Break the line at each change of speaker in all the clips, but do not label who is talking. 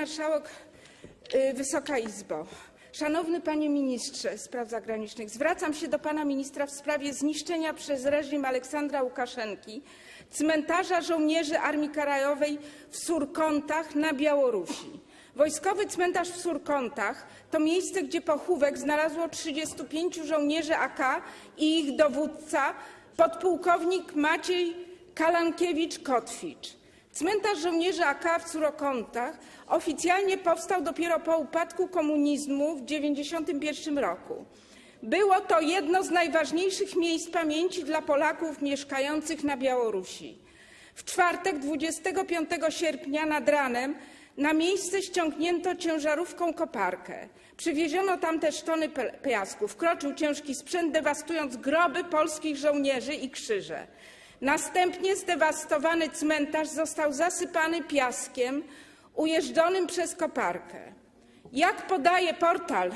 Marszałek, y, Wysoka Izbo, Szanowny Panie Ministrze Spraw Zagranicznych, zwracam się do Pana Ministra w sprawie zniszczenia przez reżim Aleksandra Łukaszenki cmentarza żołnierzy Armii Krajowej w Surkontach na Białorusi. Wojskowy cmentarz w Surkontach to miejsce, gdzie pochówek znalazło 35 żołnierzy AK i ich dowódca podpułkownik Maciej Kalankiewicz-Kotwicz. Cmentarz żołnierzy AK w Surokątach oficjalnie powstał dopiero po upadku komunizmu w 1991 roku. Było to jedno z najważniejszych miejsc pamięci dla Polaków mieszkających na Białorusi. W czwartek 25 sierpnia nad ranem na miejsce ściągnięto ciężarówką koparkę. Przywieziono tam też tony piasku. Wkroczył ciężki sprzęt, dewastując groby polskich żołnierzy i krzyże. Następnie zdewastowany cmentarz został zasypany piaskiem ujeżdżonym przez koparkę. Jak podaje portal y,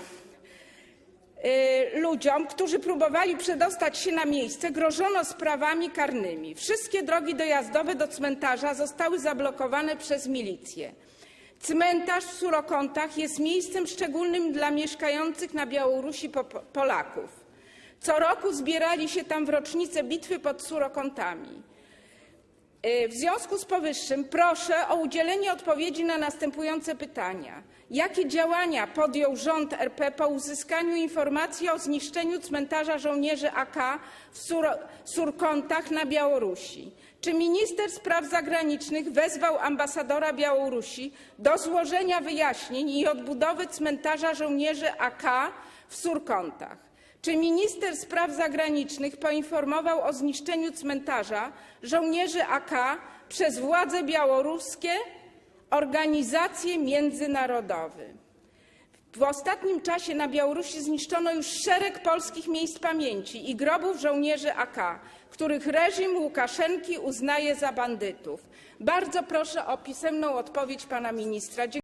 ludziom, którzy próbowali przedostać się na miejsce, grożono sprawami karnymi. Wszystkie drogi dojazdowe do cmentarza zostały zablokowane przez milicję. Cmentarz w Surokątach jest miejscem szczególnym dla mieszkających na Białorusi po- Polaków. Co roku zbierali się tam w rocznicę bitwy pod Surokątami. Y, W związku z powyższym proszę o udzielenie odpowiedzi na następujące pytania. Jakie działania podjął rząd RP po uzyskaniu informacji o zniszczeniu cmentarza żołnierzy AK w Sur- Surkontach na Białorusi? Czy minister spraw zagranicznych wezwał ambasadora Białorusi do złożenia wyjaśnień i odbudowy cmentarza żołnierzy AK w Surkontach? Czy minister spraw zagranicznych poinformował o zniszczeniu cmentarza żołnierzy AK przez władze białoruskie, organizacje międzynarodowe? W ostatnim czasie na Białorusi zniszczono już szereg polskich miejsc pamięci i grobów żołnierzy AK, których reżim Łukaszenki uznaje za bandytów. Bardzo proszę o pisemną odpowiedź pana ministra.